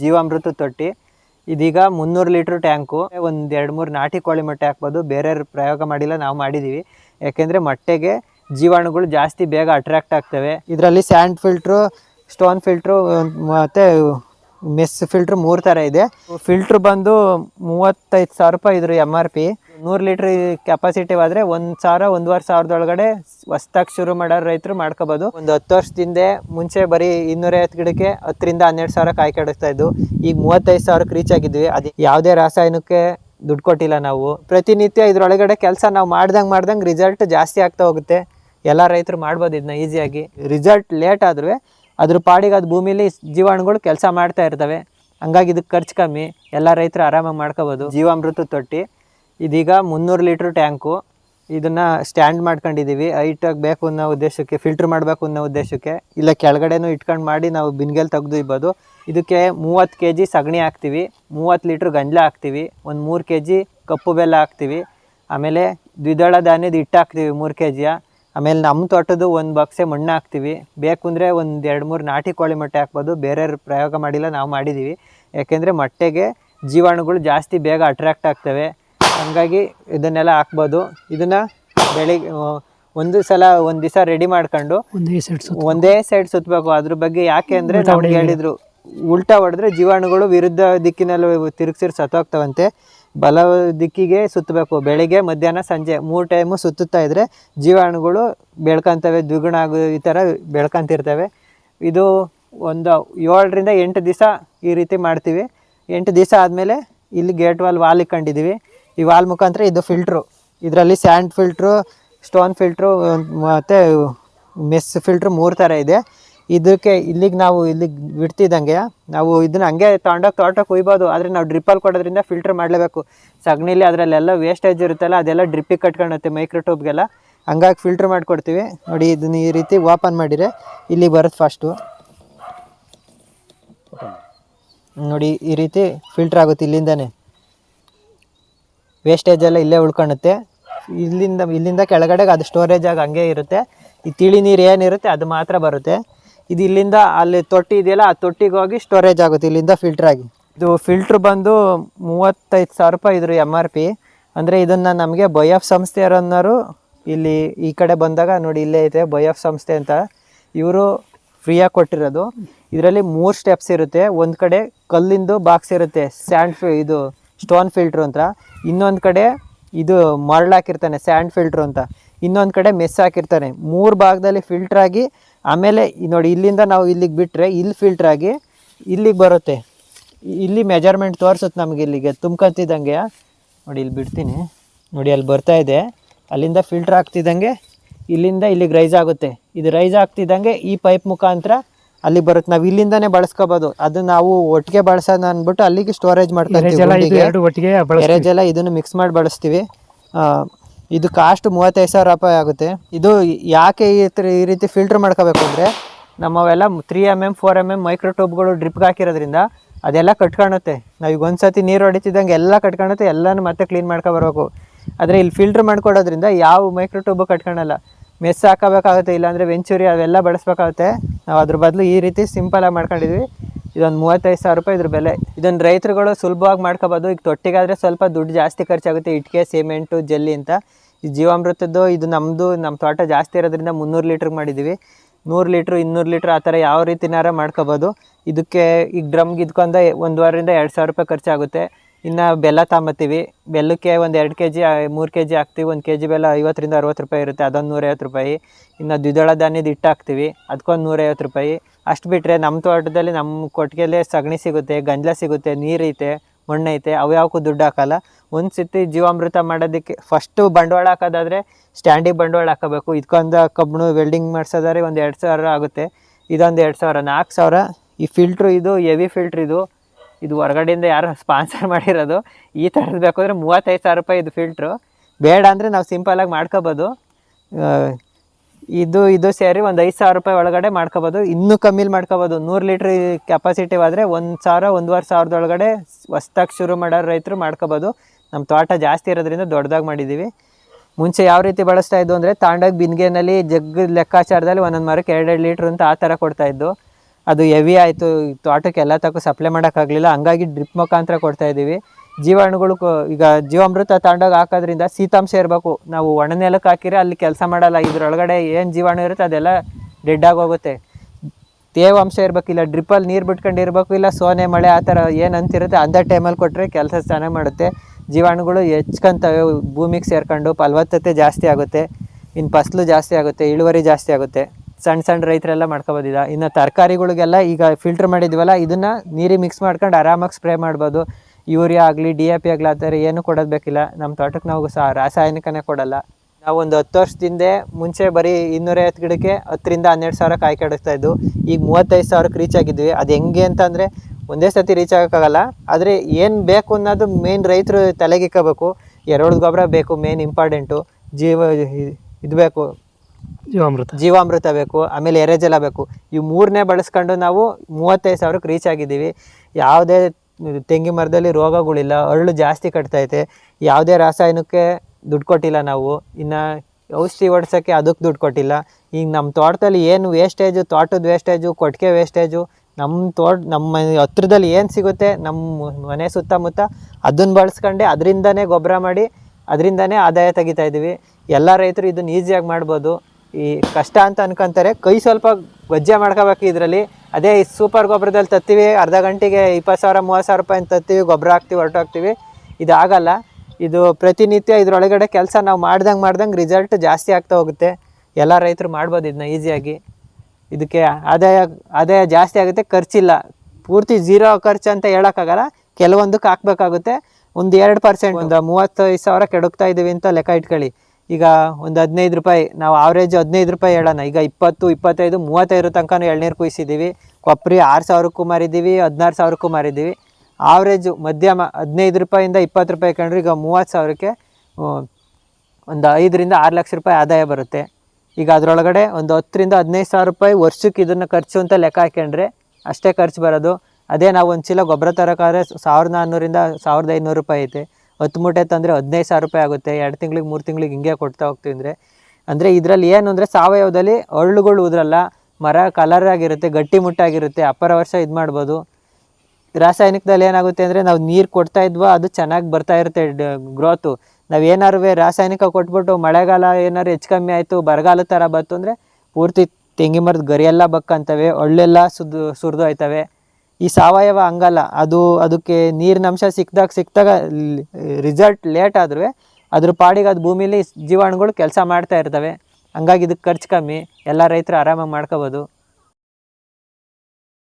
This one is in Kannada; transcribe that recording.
ಜೀವಾಮೃತ ತೊಟ್ಟಿ. ಇದೀಗ ಮುನ್ನೂರು ಲೀಟ್ರ್ ಟ್ಯಾಂಕು. ಒಂದು ಎರಡು ಮೂರು ನಾಟಿ ಕೋಳಿ ಮೊಟ್ಟೆ ಹಾಕ್ಬೋದು. ಬೇರೆ ಪ್ರಯೋಗ ಮಾಡಿಲ್ಲ, ನಾವು ಮಾಡಿದ್ದೀವಿ ಯಾಕೆಂದರೆ ಮೊಟ್ಟೆಗೆ ಜೀವಾಣುಗಳು ಜಾಸ್ತಿ ಬೇಗ ಅಟ್ರಾಕ್ಟ್ ಆಗ್ತವೆ. ಇದರಲ್ಲಿ ಸ್ಯಾಂಡ್ ಫಿಲ್ಟ್ರು ಸ್ಟೋನ್ ಫಿಲ್ಟ್ರು ಮತ್ತು ಮೆಸ್ ಫಿಲ್ಟ್ರ್ ಮೂರು ಥರ ಇದೆ. ಫಿಲ್ಟ್ರ್ ಬಂದು ಮೂವತ್ತೈದು ಸಾವಿರ ರೂಪಾಯಿ ಇದ್ರು ಎಂ ಆರ್ ಪಿ ನೂರು ಲೀಟ್ರ್ ಕೆಪಾಸಿಟಿ ಆದರೆ ಒಂದು ಸಾವಿರ, ಒಂದುವರೆ ಸಾವಿರದೊಳಗಡೆ ಹೊಸ್ದಾಗಿ ಶುರು ಮಾಡೋ ರೈತರು ಮಾಡ್ಕೋಬೋದು. ಒಂದು ಹತ್ತು ವರ್ಷದಿಂದ ಮುಂಚೆ ಬರೀ ಇನ್ನೂರೈವತ್ತು ಗಿಡಕ್ಕೆ ಹತ್ತರಿಂದ ಹನ್ನೆರಡು ಸಾವಿರ ಕಾಯಿ ಕೆಡಿಸ್ತಾ ಇದ್ದು, ಈಗ ಮೂವತ್ತೈದು ಸಾವಿರಕ್ಕೆ ರೀಚ್ ಆಗಿದ್ವಿ. ಅದು ಯಾವುದೇ ರಾಸಾಯನಿಕಕ್ಕೆ ದುಡ್ಡು ಕೊಟ್ಟಿಲ್ಲ ನಾವು. ಪ್ರತಿನಿತ್ಯ ಇದ್ರೊಳಗಡೆ ಕೆಲಸ ನಾವು ಮಾಡ್ದಂಗೆ ಮಾಡ್ದಂಗೆ ರಿಸಲ್ಟ್ ಜಾಸ್ತಿ ಆಗ್ತಾ ಹೋಗುತ್ತೆ. ಎಲ್ಲ ರೈತರು ಮಾಡ್ಬೋದು ಇದನ್ನ ಈಸಿಯಾಗಿ ರಿಸಲ್ಟ್ ಲೇಟ್ ಆದ್ರೂ ಅದ್ರ ಪಾಡಿಗೆ ಅದು ಭೂಮಿಲಿ ಜೀವಾಣುಗಳು ಕೆಲಸ ಮಾಡ್ತಾ ಇರ್ತವೆ. ಹಂಗಾಗಿ ಇದಕ್ಕೆ ಖರ್ಚು ಕಮ್ಮಿ. ಎಲ್ಲ ರೈತರು ಆರಾಮಾಗಿ ಮಾಡ್ಕೋಬೋದು. ಜೀವಾಮೃತ ತೊಟ್ಟಿ. ಇದೀಗ ಮುನ್ನೂರು ಲೀಟ್ರ್ ಟ್ಯಾಂಕು ಇದನ್ನ ಸ್ಟ್ಯಾಂಡ್ ಮಾಡ್ಕೊಂಡಿದ್ದೀವಿ. ಹೈಟಾಗಿ ಬೇಕು ಅನ್ನೋ ಉದ್ದೇಶಕ್ಕೆ, ಫಿಲ್ಟರ್ ಮಾಡಬೇಕು ಅನ್ನೋ ಉದ್ದೇಶಕ್ಕೆ. ಇಲ್ಲ, ಕೆಳಗಡೆನೂ ಇಟ್ಕೊಂಡು ಮಾಡಿ ನಾವು ಬಿನ್ಗೆಲ್ ತೆಗೆದು ಇಬ್ಬೋದು ಇದಕ್ಕೆ ಮೂವತ್ತು ಕೆ ಜಿ ಸಗಣಿ ಹಾಕ್ತೀವಿ. ಮೂವತ್ತು ಲೀಟ್ರ್ ಗಂಜಲ ಹಾಕ್ತೀವಿ. ಒಂದು ಮೂರು ಕೆ ಜಿ ಕಪ್ಪು ಬೆಲ್ಲ ಹಾಕ್ತೀವಿ. ಆಮೇಲೆ ದ್ವಿದಳ ಧಾನ್ಯದ ಹಿಟ್ಟು ಹಾಕ್ತೀವಿ ಮೂರು ಕೆ ಜಿಯ ಆಮೇಲೆ ನಮ್ಮ ತೋಟದ್ದು ಒಂದು ಬಕ್ಸೆ ಮಣ್ಣು ಹಾಕ್ತೀವಿ. ಬೇಕು ಅಂದರೆ ಒಂದು ಎರಡು ಮೂರು ನಾಟಿ ಕೋಳಿ ಮೊಟ್ಟೆ ಹಾಕ್ಬೋದು. ಬೇರೆ ಪ್ರಯೋಗ ಮಾಡಿಲ್ಲ, ನಾವು ಮಾಡಿದ್ದೀವಿ ಯಾಕೆಂದರೆ ಮೊಟ್ಟೆಗೆ ಜೀವಾಣುಗಳು ಜಾಸ್ತಿ ಬೇಗ ಅಟ್ರಾಕ್ಟ್ ಆಗ್ತವೆ. ಹಂಗಾಗಿ ಇದನ್ನೆಲ್ಲ ಹಾಕ್ಬೋದು. ಇದನ್ನ ಬೆಳಿಗ್ಗೆ ಒಂದು ಸಲ ಒಂದು ದಿವಸ ರೆಡಿ ಮಾಡ್ಕೊಂಡು ಒಂದೇ ಸೈಡ್ ಒಂದೇ ಸೈಡ್ ಸುತ್ತಬೇಕು ಅದ್ರ ಬಗ್ಗೆ ಯಾಕೆ ಅಂದರೆ ಹೇಳಿದ್ರು. ಉಲ್ಟಾ ಹೊಡೆದ್ರೆ ಜೀವಾಣುಗಳು ವಿರುದ್ಧ ದಿಕ್ಕಿನಲ್ಲಿ ತಿರುಗಿಸಿರ್ ಸತ್ತೋಗ್ತವಂತೆ. ಬಲ ದಿಕ್ಕಿಗೆ ಸುತ್ತಬೇಕು. ಬೆಳಿಗ್ಗೆ ಮಧ್ಯಾಹ್ನ ಸಂಜೆ ಮೂರು ಟೈಮು ಸುತ್ತುತ್ತಾ ಇದ್ರೆ ಜೀವಾಣುಗಳು ಬೆಳ್ಕೊಂತವೆ ದ್ವಿಗುಣ ಆಗೋ ಈ ಥರ ಬೆಳ್ಕೊಂತಿರ್ತವೆ. ಇದು ಒಂದು ಏಳರಿಂದ ಎಂಟು ದಿವಸ ಈ ರೀತಿ ಮಾಡ್ತೀವಿ. ಎಂಟು ದಿವಸ ಆದಮೇಲೆ ಇಲ್ಲಿ ಗೇಟ್ ವಾಲ್ ವಾಲ್ ಇಕ್ಕೊಂಡಿದ್ದೀವಿ ಈ ವಾಲ್ ಮುಖಾಂತರ ಇದು ಫಿಲ್ಟ್ರು ಇದರಲ್ಲಿ ಸ್ಯಾಂಡ್ ಫಿಲ್ಟ್ರು ಸ್ಟೋನ್ ಫಿಲ್ಟ್ರು ಮತ್ತು ಮೆಸ್ ಫಿಲ್ಟ್ರ್ ಮೂರು ಥರ ಇದೆ. ಇದಕ್ಕೆ ಇಲ್ಲಿಗೆ ನಾವು ಇಲ್ಲಿಗೆ ಬಿಡ್ತಿದ್ದಂಗೆ ನಾವು ಇದನ್ನ ಹಂಗೆ ತೊಗೊಂಡೋಗಿ ತೋಟಕ್ಕೆ ಕುಯ್ಬೋದು. ಆದರೆ ನಾವು ಡ್ರಿಪ್ಪಲ್ಲಿ ಕೊಡೋದ್ರಿಂದ ಫಿಲ್ಟ್ರ್ ಮಾಡಲೇಬೇಕು. ಸಗಣಿಲಿ ಅದರಲ್ಲೆಲ್ಲ ವೇಸ್ಟೇಜ್ ಇರುತ್ತಲ್ಲ, ಅದೆಲ್ಲ ಡ್ರಿಪ್ಪಿಗೆ ಕಟ್ಕೊಳುತ್ತೆ ಮೈಕ್ರೋ ಟ್ಯೂಬ್ಗೆಲ್ಲ ಹಂಗಾಗಿ ಫಿಲ್ಟ್ರ್ ಮಾಡಿಕೊಡ್ತೀವಿ. ನೋಡಿ, ಇದನ್ನ ಈ ರೀತಿ ಓಪನ್ ಮಾಡಿದರೆ ಇಲ್ಲಿ ಬರುತ್ತೆ ಫಸ್ಟು ನೋಡಿ, ಈ ರೀತಿ ಫಿಲ್ಟ್ರ್ ಆಗುತ್ತೆ ಇಲ್ಲಿಂದನೇ. ವೇಸ್ಟೇಜ್ ಎಲ್ಲ ಇಲ್ಲೇ ಉಳ್ಕೊಳುತ್ತೆ ಇಲ್ಲಿಂದ ಇಲ್ಲಿಂದ ಕೆಳಗಡೆಗೆ ಅದು ಸ್ಟೋರೇಜ್ ಆಗಿ ಹಂಗೆ ಇರುತ್ತೆ. ಈ ತಿಳಿ ನೀರು ಏನಿರುತ್ತೆ ಅದು ಮಾತ್ರ ಬರುತ್ತೆ. ಇದು ಇಲ್ಲಿಂದ ಅಲ್ಲಿ ತೊಟ್ಟಿ ಇದೆಯಲ್ಲ, ಆ ತೊಟ್ಟಿಗೆ ಹೋಗಿ ಸ್ಟೋರೇಜ್ ಆಗುತ್ತೆ ಇಲ್ಲಿಂದ ಫಿಲ್ಟರ್ ಆಗಿ. ಇದು ಫಿಲ್ಟ್ರ್ ಬಂದು ಮೂವತ್ತೈದು ಸಾವಿರ ರೂಪಾಯಿ ಇದ್ರ ಎಂ ಆರ್ ಪಿ ಅಂದರೆ ಇದನ್ನು ನಮಗೆ ಬಯೋಫ್ ಸಂಸ್ಥೆಯರನ್ನೋರು ಇಲ್ಲಿ ಈ ಕಡೆ ಬಂದಾಗ ನೋಡಿ ಇಲ್ಲೇ ಐತೆ ಬಯೋಫ್ ಸಂಸ್ಥೆ ಅಂತ. ಇವರು ಫ್ರೀಯಾಗಿ ಕೊಟ್ಟಿರೋದು. ಇದರಲ್ಲಿ ಮೂರು ಸ್ಟೆಪ್ಸ್ ಇರುತ್ತೆ. ಒಂದು ಕಡೆ ಕಲ್ಲಿಂದು ಬಾಕ್ಸ್ ಇರುತ್ತೆ ಸ್ಯಾಂಡ್ ಇದು ಸ್ಟೋನ್ ಫಿಲ್ಟ್ರು ಅಂತ. ಇನ್ನೊಂದು ಕಡೆ ಇದು ಮರಳು ಹಾಕಿರ್ತಾನೆ, ಸ್ಯಾಂಡ್ ಫಿಲ್ಟ್ರು ಅಂತ. ಇನ್ನೊಂದು ಕಡೆ ಮೆಸ್ ಹಾಕಿರ್ತಾನೆ. ಮೂರು ಭಾಗದಲ್ಲಿ ಫಿಲ್ಟ್ರ್ ಆಗಿ, ಆಮೇಲೆ ನೋಡಿ ಇಲ್ಲಿಂದ ನಾವು ಇಲ್ಲಿಗೆ ಬಿಟ್ಟರೆ ಇಲ್ಲಿ ಫಿಲ್ಟ್ರ್ ಆಗಿ ಇಲ್ಲಿಗೆ ಬರುತ್ತೆ. ಇಲ್ಲಿ ಮೆಜರ್ಮೆಂಟ್ ತೋರಿಸುತ್ತೆ ನಮಗೆ ಇಲ್ಲಿಗೆ ತುಂಬ್ಕೊಂತಿದ್ದಂಗೆ ನೋಡಿ ಇಲ್ಲಿ ಬಿಡ್ತೀನಿ. ನೋಡಿ ಅಲ್ಲಿ ಬರ್ತಾ ಇದೆ. ಅಲ್ಲಿಂದ ಫಿಲ್ಟ್ರ್ ಆಗ್ತಿದ್ದಂಗೆ ಇಲ್ಲಿಂದ ಇಲ್ಲಿಗೆ ರೈಸ್ ಆಗುತ್ತೆ. ಇದು ರೈಸ್ ಆಗ್ತಿದ್ದಂಗೆ ಈ ಪೈಪ್ ಮುಖಾಂತರ ಅಲ್ಲಿಗೆ ಬರುತ್ತೆ. ನಾವು ಇಲ್ಲಿಂದಾನೇ ಬಳಸ್ಕೋಬಹುದು ಅದು ನಾವು ಒಟ್ಟಿಗೆ ಬಳಸೋಣ ಅಂದ್ಬಿಟ್ಟು ಅಲ್ಲಿಗೆ ಸ್ಟೋರೇಜ್ ಇದನ್ನ ಮಾಡ್ಕೊಂತೀವಿ. ಎರೆಜಲ ಇದನ್ನು ಮಿಕ್ಸ್ ಮಾಡಿ ಬಳಸ್ತೀವಿ. ಇದು ಕಾಸ್ಟ್ ಮೂವತ್ತೈದು ಸಾವಿರ ರೂಪಾಯಿ ಆಗುತ್ತೆ. ಇದು ಯಾಕೆ ಈ ರೀತಿ ಫಿಲ್ಟರ್ ಮಾಡ್ಕೋಬೇಕು ಅಂದರೆ ನಮ್ಮವೆಲ್ಲ three M M four M M micro ಟ್ಯೂಬ್ಗಳು ಡ್ರಿಪ್ಗೆ ಹಾಕಿರೋದ್ರಿಂದ ಅದೆಲ್ಲ ಕಟ್ಕೊಳುತ್ತೆ ನಾವು ಈಗ ಒಂದ್ಸತಿ ನೀರು ಹೊಡಿತಿದ್ದಂಗೆ ಎಲ್ಲ ಕಟ್ಕೊಳುತ್ತೆ ಎಲ್ಲನೂ ಮತ್ತೆ ಕ್ಲೀನ್ ಮಾಡ್ಕೊಬರ್ಬೇಕು ಆದರೆ ಇಲ್ಲಿ ಫಿಲ್ಟರ್ ಮಾಡ್ಕೊಡೋದ್ರಿಂದ ಯಾವ ಮೈಕ್ರೋ ಟ್ಯೂಬು ಕಟ್ಕೊಳಲ್ಲ. ಮೆಸ್ ಹಾಕೋಬೇಕಾಗುತ್ತೆ, ಇಲ್ಲಾಂದರೆ ವೆಂಚೂರಿ ಅವೆಲ್ಲ ಬಳಸಬೇಕಾಗುತ್ತೆ ನಾವು ಅದ್ರ ಬದಲು ಈ ರೀತಿ ಸಿಂಪಲಾಗಿ ಮಾಡ್ಕೊಂಡಿದ್ವಿ. ಇದೊಂದು ಮೂವತ್ತೈದು ಸಾವಿರ ರೂಪಾಯಿ ಇದ್ರ ಬೆಲೆ. ಇದನ್ನು ರೈತರುಗಳು ಸುಲಭವಾಗಿ ಮಾಡ್ಕೋಬೋದು. ಈಗ ತೊಟ್ಟಿಗಾದರೆ ಸ್ವಲ್ಪ ದುಡ್ಡು ಜಾಸ್ತಿ ಖರ್ಚಾಗುತ್ತೆ. ಇಟ್ಟಿಗೆ ಸಿಮೆಂಟು, ಜಲ್ಲಿ ಅಂತ. ಈ ಜೀವಾಮೃತದ್ದು, ಇದು ನಮ್ಮದು ನಮ್ಮ ತೋಟ ಜಾಸ್ತಿ ಇರೋದ್ರಿಂದ ಮುನ್ನೂರು ಲೀಟ್ರಿಗೆ ಮಾಡಿದ್ದೀವಿ ನೂರು ಲೀಟ್ರ್, ಇನ್ನೂರು ಲೀಟ್ರ್ ಆ ಥರ ಯಾವ ರೀತಿನಾರ ಮಾಡ್ಕೋಬೋದು. ಇದಕ್ಕೆ ಈಗ ಡ್ರಮ್ಗೆ ಇದ್ಕೊಂಡ ಒಂದುವರೆಯಿಂದ ಎರಡು ಸಾವಿರ ರೂಪಾಯಿ ಖರ್ಚಾಗುತ್ತೆ. ಇನ್ನು ಬೆಲ್ಲ ತಗೊಂಬತ್ತೀವಿ. ಬೆಲ್ಲಕ್ಕೆ ಒಂದು ಎರಡು ಕೆ ಜಿ ಮೂರು ಕೆ ಜಿ ಹಾಕ್ತೀವಿ. ಒಂದು ಕೆ ಜಿ ಬೆಲ್ಲ ಐವತ್ತರಿಂದ ಅರವತ್ತು ರೂಪಾಯಿ ಇರುತ್ತೆ. ಅದೊಂದು ನೂರೈವತ್ತು ರೂಪಾಯಿ. ಇನ್ನು ದ್ವಿದಳ ಧಾನ್ಯದ ಹಿಟ್ಟು ಹಾಕ್ತೀವಿ. ಅದಕ್ಕೊಂದು ನೂರೈವತ್ತು ರೂಪಾಯಿ. ಅಷ್ಟು ಬಿಟ್ಟರೆ ನಮ್ಮ ತೋಟದಲ್ಲಿ ನಮ್ಮ ಕೊಟ್ಟಿಗೆಲ್ಲೇ ಸಗಣಿ ಸಿಗುತ್ತೆ, ಗಂಜಲ ಸಿಗುತ್ತೆ ನೀರೈತೆ ಮಣ್ಣೈತೆ ಅವು ಯಾವಕ್ಕೂ ದುಡ್ಡು ಹಾಕಲ್ಲ. ಒಂದು ಸತಿ ಜೀವಾಮೃತ ಮಾಡೋದಕ್ಕೆ ಫಸ್ಟು ಬಂಡವಾಳ ಹಾಕೋದಾದರೆ ಸ್ಟ್ಯಾಂಡಿಗೆ ಬಂಡವಾಳ ಹಾಕಬೇಕು. ಇದಕ್ಕೊಂದು ಕಬ್ಬಣ ವೆಲ್ಡಿಂಗ್ ಮಾಡಿಸೋದಾದ್ರೆ ಒಂದು ಎರಡು ಸಾವಿರ ಆಗುತ್ತೆ. ಇದೊಂದು ಎರಡು ಸಾವಿರ ನಾಲ್ಕು ಸಾವಿರ. ಈ ಫಿಲ್ಟ್ರು ಇದು ಹೆವಿ ಫಿಲ್ಟ್ರ್ ಇದು. ಇದು ಹೊರಗಡೆಯಿಂದ ಯಾರು ಸ್ಪಾನ್ಸರ್ ಮಾಡಿರೋದು, ಈ ಥರದ್ದು ಬೇಕಾದ್ರೆ ಮೂವತ್ತೈದು ಸಾವಿರ ರೂಪಾಯಿ ಇದು ಫಿಲ್ಟ್ರು ಬೇಡ ಅಂದರೆ ನಾವು ಸಿಂಪಲಾಗಿ ಮಾಡ್ಕೋಬೋದು. ಇದು ಇದು ಸೇರಿ ಒಂದು ಐದು ಸಾವಿರ ರೂಪಾಯಿ ಒಳಗಡೆ ಮಾಡ್ಕೋಬೋದು. ಇನ್ನೂ ಕಮ್ಮಿಲಿ ಮಾಡ್ಕೋಬೋದು. ನೂರು ಲೀಟ್ರ್ ಕೆಪಾಸಿಟಿ ಆದರೆ ಒಂದು ಸಾವಿರ, ಒಂದೂವರೆ ಸಾವಿರದೊಳಗಡೆ ಹೊಸ್ದಾಗಿ ಶುರು ಮಾಡೋ ರೈತರು ಮಾಡ್ಕೋಬೋದು. ನಮ್ಮ ತೋಟ ಜಾಸ್ತಿ ಇರೋದ್ರಿಂದ ದೊಡ್ಡದಾಗಿ ಮಾಡಿದ್ದೀವಿ ಮುಂಚೆ ಯಾವ ರೀತಿ ಬಳಸ್ತಾ ಇದ್ದು ಅಂದರೆ ತಾಂಡಾಗ ಬಿಂದಿಗೆನಲ್ಲಿ ಜಗ್ ಲೆಕ್ಕಾಚಾರದಲ್ಲಿ ಒಂದೊಂದು ಮರಕ್ಕೆ ಎರಡೆರಡು ಲೀಟ್ರ್ ಅಂತ ಆ ಥರ ಕೊಡ್ತಾ ಇದ್ದು. ಅದು ಹೆವಿ ಆಯಿತು, ತೋಟಕ್ಕೆ ಎಲ್ಲ ತಕ್ಕ ಸಪ್ಲೈ ಮಾಡೋಕ್ಕಾಗಲಿಲ್ಲ ಹಂಗಾಗಿ ಡ್ರಿಪ್ ಮುಖಾಂತರ ಕೊಡ್ತಾ ಇದ್ದೀವಿ. ಜೀವಾಣುಗಳು ಈಗ ಜೀವಾಮೃತ ತಗೊಂಡೋಗಿ ಹಾಕೋದ್ರಿಂದ ಶೀತಾಂಶ ಇರಬೇಕು. ನಾವು ಒಣ ನೆಲಕ್ಕೆ ಅಲ್ಲಿ ಕೆಲಸ ಮಾಡಲ್ಲ. ಇದರೊಳಗಡೆ ಏನು ಜೀವಾಣು ಇರುತ್ತೆ ಅದೆಲ್ಲ ಡೆಡ್ ಆಗೋಗುತ್ತೆ ತೇವಾಂಶ ಇರಬೇಕು ಇಲ್ಲ ಡ್ರಿಪ್ಪಲ್ಲಿ ನೀರು ಬಿಟ್ಕೊಂಡು ಇರಬೇಕು ಇಲ್ಲ, ಸೋನೆ, ಮಳೆ ಆ ಥರ ಏನು ಅಂತಿರುತ್ತೆ ಅಂಥ ಟೈಮಲ್ಲಿ ಕೊಟ್ಟರೆ ಕೆಲಸ ಚೆನ್ನಾಗಿ ಮಾಡುತ್ತೆ. ಜೀವಾಣುಗಳು ಹೆಚ್ಕೊಂತವೆ, ಭೂಮಿಗೆ ಸೇರ್ಕೊಂಡು ಫಲವತ್ತತೆ ಜಾಸ್ತಿ ಆಗುತ್ತೆ. ಇನ್ನು ಫಸಲು ಜಾಸ್ತಿ ಆಗುತ್ತೆ, ಇಳುವರಿ ಜಾಸ್ತಿ ಆಗುತ್ತೆ. ಸಣ್ಣ ಸಣ್ಣ ರೈತರೆಲ್ಲ ಮಾಡ್ಕೋಬೋದಿದ. ಇನ್ನು ತರಕಾರಿಗಳಿಗೆಲ್ಲ ಈಗ ಫಿಲ್ಟರ್ ಮಾಡಿದ್ವಲ್ಲ, ಇದನ್ನು ನೀರಿಗೆ ಮಿಕ್ಸ್ ಮಾಡ್ಕೊಂಡು ಆರಾಮಾಗಿ ಸ್ಪ್ರೇ ಮಾಡ್ಬೋದು. ಯೂರಿಯಾ ಆಗಲಿ ಡಿ ಎ ಪಿ ಆಗಲಿ ಆ ಥರ ಏನು ಕೊಡೋದು ಬೇಕಿಲ್ಲ. ನಮ್ಮ ತೋಟಕ್ಕೆ ನಾವು ಸಹ ರಾಸಾಯನಿಕನೇ ಕೊಡಲ್ಲ. ನಾವು ಒಂದು ಹತ್ತು ವರ್ಷದಿಂದೆ ಮುಂಚೆ ಬರೀ ಇನ್ನೂರೈವತ್ತು ಗಿಡಕ್ಕೆ ಹತ್ತರಿಂದ ಹನ್ನೆರಡು ಸಾವಿರ ಕಾಯಿ ಕೆಡಿಸ್ತಾ ಇದ್ದು ಈಗ ಮೂವತ್ತೈದು ಸಾವಿರಕ್ಕೆ ರೀಚ್ ಆಗಿದ್ವಿ. ಅದು ಹೆಂಗೆ ಅಂತಂದರೆ ಒಂದೇ ಸತಿ ರೀಚ್ ಆಗೋಕ್ಕಾಗಲ್ಲ. ಆದರೆ ಏನು ಬೇಕು ಅನ್ನೋದು ಮೇನ್ ರೈತರು ತಲೆಗಿಕ್ಕಬೇಕು ಎರಡು ಗೊಬ್ಬರ ಬೇಕು ಮೇನ್ ಇಂಪಾರ್ಟೆಂಟು ಜೀವ ಇದು ಬೇಕು. ಜೀವಾಮೃತ. ಜೀವಾಮೃತ ಬೇಕು, ಆಮೇಲೆ ಎರೆಜಲ ಬೇಕು. ಇವು ಮೂರನೇ ಬಳಸ್ಕೊಂಡು ನಾವು ಮೂವತ್ತೈದು ಸಾವಿರಕ್ಕೆ ರೀಚ್ ಆಗಿದ್ದೀವಿ. ಯಾವುದೇ ತೆಂಗಿನ ಮರದಲ್ಲಿ ರೋಗಗಳಿಲ್ಲ ಅರಳು ಜಾಸ್ತಿ ಕಟ್ತೈತೆ ಯಾವುದೇ ರಾಸಾಯನಿಕಕ್ಕೆ ದುಡ್ಡು ಕೊಟ್ಟಿಲ್ಲ ನಾವು. ಇನ್ನು ಔಷಧಿ ಹೊಡ್ಸೋಕ್ಕೆ ಅದಕ್ಕೆ ದುಡ್ಡು ಕೊಟ್ಟಿಲ್ಲ. ಈಗ ನಮ್ಮ ತೋಟದಲ್ಲಿ ಏನು ವೇಸ್ಟೇಜು ತೋಟದ ವೇಸ್ಟೇಜು ಕೊಟ್ಟಿಗೆ ವೇಸ್ಟೇಜು ನಮ್ಮ ತೋಟ, ನಮ್ಮ ಹತ್ರದಲ್ಲಿ ಏನು ಸಿಗುತ್ತೆ, ನಮ್ಮ ಮನೆ ಸುತ್ತಮುತ್ತ ಅದನ್ನು ಬಳಸ್ಕೊಂಡೆ ಅದರಿಂದನೇ ಗೊಬ್ಬರ ಮಾಡಿ, ಅದರಿಂದನೇ ಆದಾಯ ತೆಗಿತಾ ಇದ್ದೀವಿ ಎಲ್ಲ ರೈತರು ಇದನ್ನು ಈಸಿಯಾಗಿ ಮಾಡ್ಬೋದು. ಈ ಕಷ್ಟ ಅಂತ ಅನ್ಕೊಂತಾರೆ. ಕೈ ಸ್ವಲ್ಪ ಗೊಜ್ಜೆ ಮಾಡ್ಕೋಬೇಕು ಇದರಲ್ಲಿ. ಅದೇ ಈ ಸೂಪರ್ ಗೊಬ್ಬರದಲ್ಲಿ ತತ್ತೀವಿ, ಅರ್ಧ ಗಂಟೆಗೆ ಇಪ್ಪತ್ತು ಸಾವಿರ, ಮೂವತ್ತು ಸಾವಿರ ರೂಪಾಯಿ ತತ್ತೀವಿ, ಗೊಬ್ಬರ ಹಾಕ್ತೀವಿ, ಹೊರಟೋಗ್ತೀವಿ. ಇದು ಆಗಲ್ಲ ಇದು ಪ್ರತಿನಿತ್ಯ ಇದರೊಳಗಡೆ ಕೆಲಸ ನಾವು ಮಾಡ್ದಂಗೆ ಮಾಡ್ದಂಗೆ ರಿಸಲ್ಟ್ ಜಾಸ್ತಿ ಆಗ್ತಾ ಹೋಗುತ್ತೆ. ಎಲ್ಲ ರೈತರು ಮಾಡ್ಬೋದು ಇದನ್ನ ಈಸಿಯಾಗಿ ಇದಕ್ಕೆ ಆದಾಯ ಆದಾಯ ಜಾಸ್ತಿ ಆಗುತ್ತೆ, ಖರ್ಚಿಲ್ಲ. ಪೂರ್ತಿ ಝೀರೋ ಖರ್ಚು ಅಂತ ಹೇಳೋಕ್ಕಾಗಲ್ಲ. ಕೆಲವೊಂದಕ್ಕೆ ಹಾಕ್ಬೇಕಾಗುತ್ತೆ. ಒಂದು ಎರಡು ಪರ್ಸೆಂಟ್ ಒಂದು ಮೂವತ್ತೈದು ಸಾವಿರ ಕೆಡಕ್ತಾ ಇದ್ದೀವಿ ಅಂತ ಲೆಕ್ಕ ಇಟ್ಕೊಳ್ಳಿ. ಈಗ ಒಂದು ಹದಿನೈದು ರೂಪಾಯಿ, ನಾವು ಆವ್ರೇಜ್ ಹದಿನೈದು ರೂಪಾಯಿ ಹೇಳೋಣ. ಈಗ ಇಪ್ಪತ್ತು, ಇಪ್ಪತ್ತೈದು, ಮೂವತ್ತೈದು ತನಕ ಎಳ್ನೀರು ಕುಯ್ಸಿದ್ದೀವಿ ಕೊಬ್ಬರಿ ಆರು ಸಾವಿರಕ್ಕೂ ಮಾರಿದ್ದೀವಿ ಹದಿನಾರು ಸಾವಿರಕ್ಕೂ ಮಾರಿದ್ದೀವಿ ಆವ್ರೇಜು ಮಧ್ಯಮ ಹದಿನೈದು ರೂಪಾಯಿಂದ ಇಪ್ಪತ್ತು ರೂಪಾಯಿ ಕಂಡ್ರೆ ಈಗ ಮೂವತ್ತು ಸಾವಿರಕ್ಕೆ ಒಂದು ಐದರಿಂದ ಆರು ಲಕ್ಷ ರೂಪಾಯಿ ಆದಾಯ ಬರುತ್ತೆ. ಈಗ ಅದರೊಳಗಡೆ ಒಂದು ಹತ್ತರಿಂದ ಹದಿನೈದು ಸಾವಿರ ರೂಪಾಯಿ ವರ್ಷಕ್ಕೆ ಇದನ್ನು ಖರ್ಚು ಅಂತ ಲೆಕ್ಕ ಹಾಕ್ಯಂಡ್ರೆ ಅಷ್ಟೇ ಖರ್ಚು ಬರೋದು. ಅದೇ ನಾವು ಒಂದು ಚೀಲ ಗೊಬ್ಬರ ತರೋಕ್ಕಾದ್ರೆ ಸಾವಿರದ ನಾನ್ನೂರಿಂದ ಸಾವಿರದ ಐನೂರು ರೂಪಾಯಿ ಐತೆ. ಹತ್ತು ಮೂಟೆ ತಂದರೆ ಹದಿನೈದು ಸಾವಿರ ರೂಪಾಯಿ ಆಗುತ್ತೆ. ಎರಡು ತಿಂಗಳಿಗೆ ಮೂರು ತಿಂಗಳಿಗೆ ಹಿಂಗೆ ಕೊಡ್ತಾ ಹೋಗ್ತೀವಿ ಅಂದರೆ ಅಂದರೆ ಇದರಲ್ಲಿ ಏನು ಅಂದರೆ ಸಾವಯವದಲ್ಲಿ ಹಳ್ಳುಗಳು ಉದ್ರಲ್ಲ. ಮರ ಕಲರ್ ಆಗಿರುತ್ತೆ, ಗಟ್ಟಿ ಮುಟ್ಟಾಗಿರುತ್ತೆ ಅಪ್ಪರ ವರ್ಷ ಇದು ಮಾಡ್ಬೋದು. ರಾಸಾಯನಿಕದಲ್ಲಿ ಏನಾಗುತ್ತೆ ಅಂದರೆ ನಾವು ನೀರು ಕೊಡ್ತಾ ಇದ್ವೋ ಅದು ಚೆನ್ನಾಗಿ ಬರ್ತಾ ಇರುತ್ತೆ ಗ್ರೋತು ನಾವು ಏನಾರು ರಾಸಾಯನಿಕ ಕೊಟ್ಬಿಟ್ಟು ಮಳೆಗಾಲ ಏನಾರು ಹೆಚ್ಚು ಕಮ್ಮಿ ಆಯಿತು, ಬರಗಾಲ ಥರ ಬಂತು ಅಂದರೆ ಪೂರ್ತಿ ತೆಂಗಿನ ಮರದ ಗರಿಯೆಲ್ಲ ಬಕ್ಕಂತವೆ ಒಳ್ಳೆಲ್ಲ ಸುದ್ದು ಸುರಿದು ಹೋಯ್ತವೆ. ಈ ಸಾವಯವ ಹಂಗಲ್ಲ. ಅದು ಅದಕ್ಕೆ ನೀರಿನ ಅಂಶ ಸಿಕ್ಕಿದಾಗ ಸಿಕ್ಕಿದಾಗ ರಿಸಲ್ಟ್ ಲೇಟ್ ಆದ್ರೂ ಅದ್ರ ಪಾಡಿಗೆ ಅದು ಭೂಮಿಲಿ ಜೀವಾಣುಗಳು ಕೆಲಸ ಮಾಡ್ತಾ ಇರ್ತವೆ. ಹಂಗಾಗಿ ಇದಕ್ಕೆ ಖರ್ಚು ಕಮ್ಮಿ. ಎಲ್ಲ ರೈತರು ಆರಾಮಾಗಿ ಮಾಡ್ಕೋಬೋದು.